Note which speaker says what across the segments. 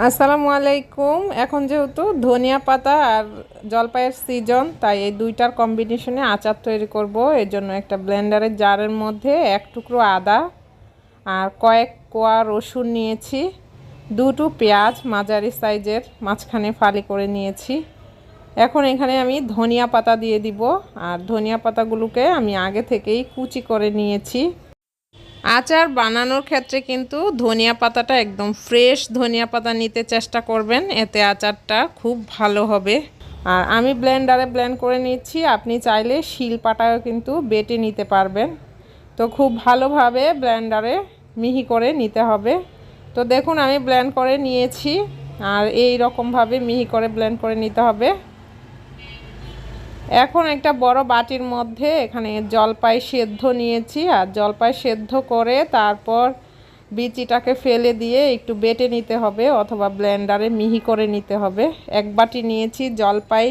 Speaker 1: আসসালামু আলাইকুম। এখন যেহেতু ধনিয়া পাতা আর জলপাইয়ের সিজন তাই এই দুইটার কম্বিনেশনে আচার তৈরি করব। এর জন্য একটা ব্লেন্ডারের জারের মধ্যে এক টুকরো আদা আর কয়েক কোয়া রসুন নিয়েছি, দুটো পেঁয়াজ মাঝারি সাইজের মাঝখানে ফালি করে নিয়েছি। এখন এখানে আমি ধনিয়া পাতা দিয়ে দিব, আর ধনিয়া পাতাগুলোকে আমি আগে থেকেই কুচি করে নিয়েছি। আচার বানানোর ক্ষেত্রে কিন্তু ধনিয়া পাতাটা একদম ফ্রেশ ধনিয়া পাতা নিতে চেষ্টা করবেন। এতে আচারটা খুব ভালো হবে। আর আমি ব্লেন্ডারে ব্লেন্ড করে নিচ্ছি। আপনি চাইলে শিল পাটাও কিন্তু বেটে নিতে পারবেন। তো খুব ভালোভাবে ব্লেন্ডারে মিহি করে নিতে হবে। তো দেখুন, আমি ব্লেন্ড করে নিয়েছি। আর এই রকমভাবে মিহি করে ব্লেন্ড করে নিতে হবে। এখন একটা বড় বাটির মধ্যে এখানে জলপাই সেদ্ধ নিয়েছি, আর জলপাই সেদ্ধ করে তারপর বিচিটাকে ফেলে দিয়ে একটু বেটে নিতে হবে অথবা ব্লেন্ডারে মিহি করে নিতে হবে। এক বাটি নিয়েছি জলপাই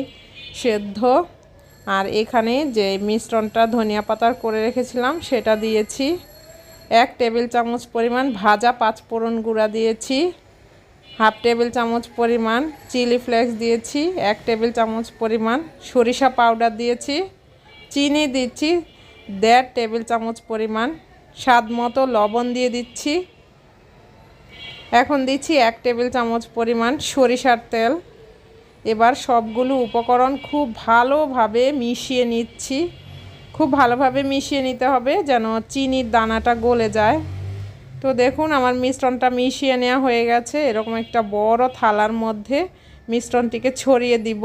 Speaker 1: সেদ্ধ, আর এখানে যে মিশ্রণটা ধনিয়া পাতার করে রেখেছিলাম সেটা দিয়েছি। এক টেবিল চামচ পরিমাণ ভাজা পাঁচ পাঁচফোড়ন গুঁড়া দিয়েছি। হাফ টেবিল চামচ পরিমাণ চিলি ফ্লেক্স দিয়েছি, এক টেবিল চামচ পরিমাণ সরিষা পাউডার দিয়েছি, চিনি দিচ্ছি, দেড় টেবিল চামচ পরিমাণ স্বাদ মতো লবণ দিয়ে দিচ্ছি। এখন দিচ্ছি এক টেবিল চামচ পরিমাণ সরিষার তেল। এবার সবগুলো উপকরণ খুব ভালোভাবে মিশিয়ে নিচ্ছি। খুব ভালোভাবে মিশিয়ে নিতে হবে যেন চিনির দানাটা গলে যায়। তো দেখুন, আমার মিশ্রণটা মিশিয়ে নেওয়া হয়ে গেছে। এরকম একটা বড় থালার মধ্যে মিশ্রণটিকে ছড়িয়ে দিব।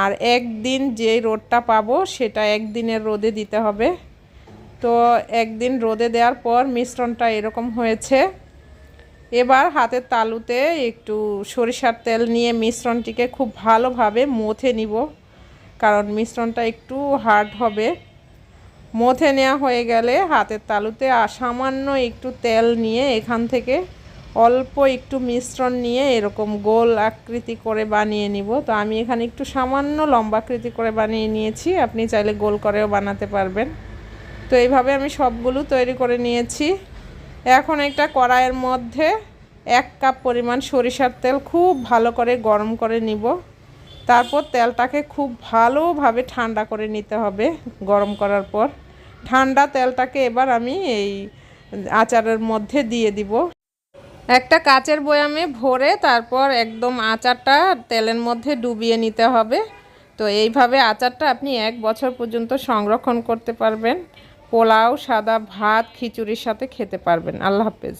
Speaker 1: আর একদিন যে রোদটা পাবো, সেটা একদিনের রোদে দিতে হবে। তো একদিন রোদে দেওয়ার পর মিশ্রণটা এরকম হয়েছে। এবার হাতের তালুতে একটু সরিষার তেল নিয়ে মিশ্রণটিকে খুব ভালোভাবে মথে নিব। কারণ মিশ্রণটা একটু হার্ড হবে। মথে নেওয়া হয়ে গেলে হাতের তালুতে সামান্য একটু তেল নিয়ে এখান থেকে অল্প একটু মিশ্রণ নিয়ে এরকম গোল আকৃতি করে বানিয়ে নিব। তো আমি এখানে একটু সামান্য লম্বাকৃতি করে বানিয়ে নিয়েছি। আপনি চাইলে গোল করেও বানাতে পারবেন। তো এইভাবে আমি সবগুলো তৈরি করে নিয়েছি। এখন একটা কড়াইয়ের মধ্যে এক কাপ পরিমাণ সরিষার তেল খুব ভালো করে গরম করে নিব। তারপর তেলটাকে খুব ভালোভাবে ঠান্ডা করে নিতে হবে গরম করার পর। ঠান্ডা তেলটাকে এবার আমি এই আচারের মধ্যে দিয়ে দিব। একটা কাচের বয়ামে ভরে তারপর একদম আচারটা তেলের মধ্যে ডুবিয়ে নিতে হবে। তো এইভাবে আচারটা আপনি এক বছর পর্যন্ত সংরক্ষণ করতে পারবেন। পোলাও, সাদা ভাত, খিচুড়ির সাথে খেতে পারবেন। আল্লাহ হাফেজ।